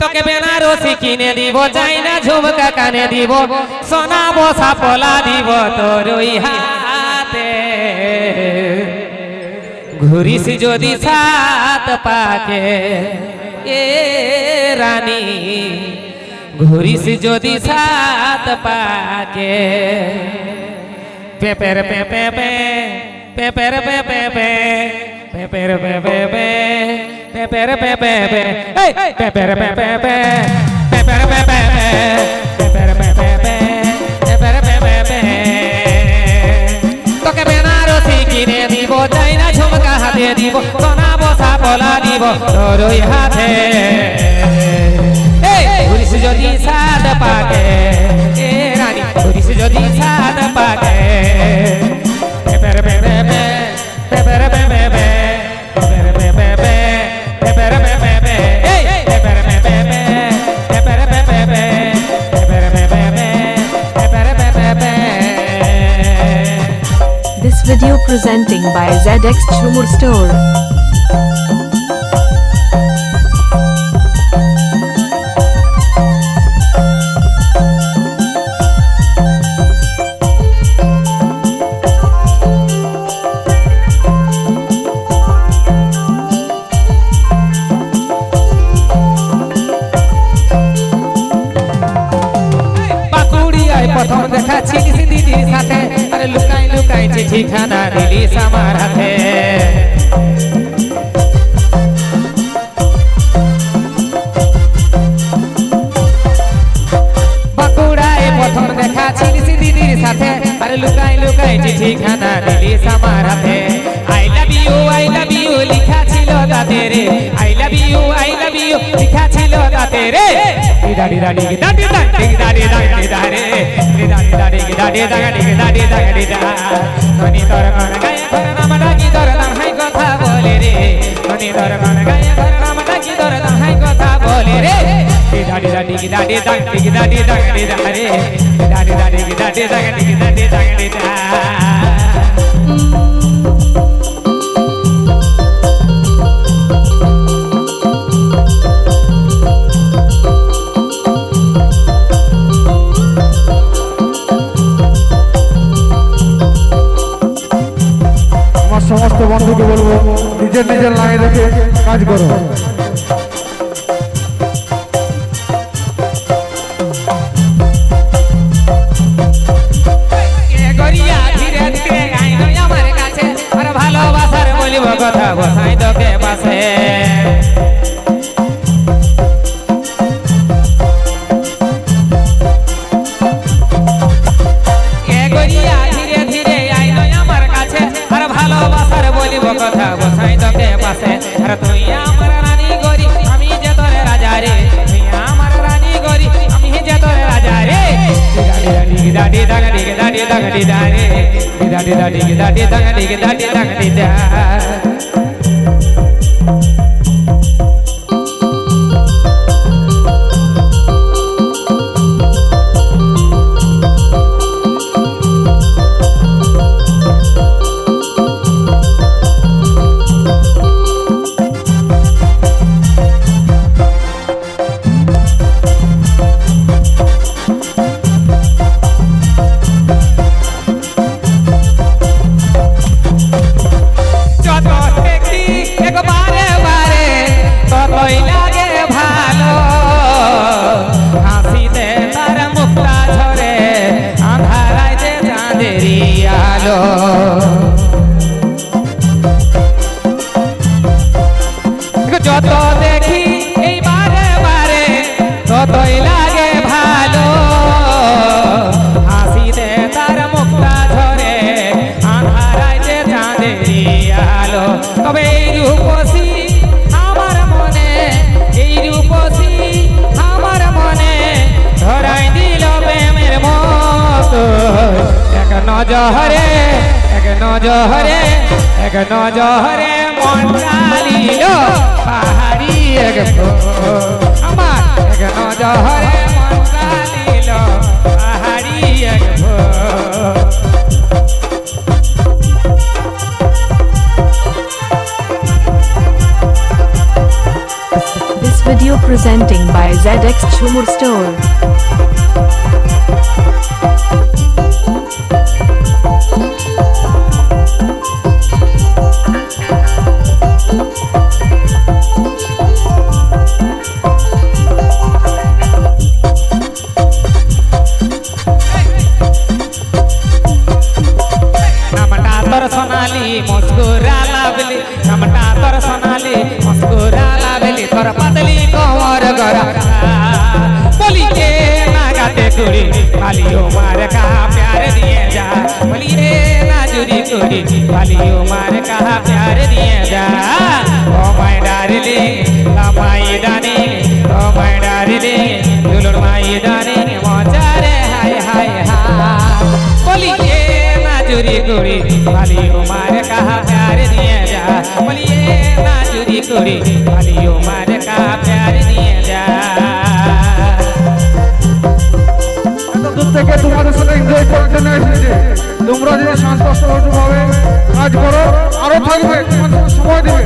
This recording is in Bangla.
তোকে বেনারসি কিনে দিব চাই না ঝুমকা কানে দিব সোনা বসা পলা দিব তোর হাতে। ঘুরিস যদি সাত পাকে, এ রানী, ঘুরিস যদি সাত পাকে। পেপের পেপে পে, পেপের পেপে পে, পেপের পেপে পে তোকে বেনারসি কিনে দিব চাই না ঝুমকা হাতে দিব সোনা বসা পলা দিব তোর ওই হাতে ঘুরিস যদি সাদ পাকে রানী ঘুরিস যদি সাদ presenting by ZX Chumur Store. লুকাই লুকাই চিঠিখানা দিলিস আমার হাতে। বাঁকুড়ায় প্রথম দেখা ছিলিস দিদির সাথে, আরে লুকাই লুকাই চিঠিখানা দিলিস আমার হাতে। I love you I love you লেখা ছিল তাতে রে। I love you I love you লেখা ছিল তাতে রে। रे दा रे दा रे दा रे दा रे दा रे दा रे दा रे रे दा रे दा रे दा रे दा रे दा रे दा रे दा मनी तोर मन गए घर नाम डाकी तोर नाम है कथा बोले रे मनी तोर मन गए घर नाम डाकी तोर नाम है कथा बोले रे रे दा रे दा रे दा रे दा रे दा रे दा रे दा रे दा रे दा रे दा रे दा रे दा रे दा रे दा সমস্ত বন্ধুকে বলব নিজের নিজের লাইন রেখে কাজ করো। ভালোবাসার কথা বসাই তোকে পাশে। da dig da dig da dig da da da. Thank নজরে এক নজরে এক নজরে মন চালিল পাহাড়ি এক ফুল। আমার এক নজরে মন চালিল পাহাড়ি এক ফুল। This video Presenting by ZX Chumur Store. कुड़ी वालियो मार का प्यार दिए जा। बोली रे लाजुरी कुड़ी वालियो मार का प्यार दिए जा। ओ माय डार्लिंग ला my darling, oh my darling, दुलड़ माय डार्लिंग मज़ा रे हाय हाय हा। बोली रे लाजुरी कुड़ी वालियो मार का प्यार दिए जा। बोली रे लाजुरी कुड़ी वालियो मार का দূর থেকে তোমাদের সাথে এনজয় করার জন্য এসেছে। তোমরা যদি শান্তভাবে কাজ করো, আরও থাকবে, তোমাদের সময় দেবে।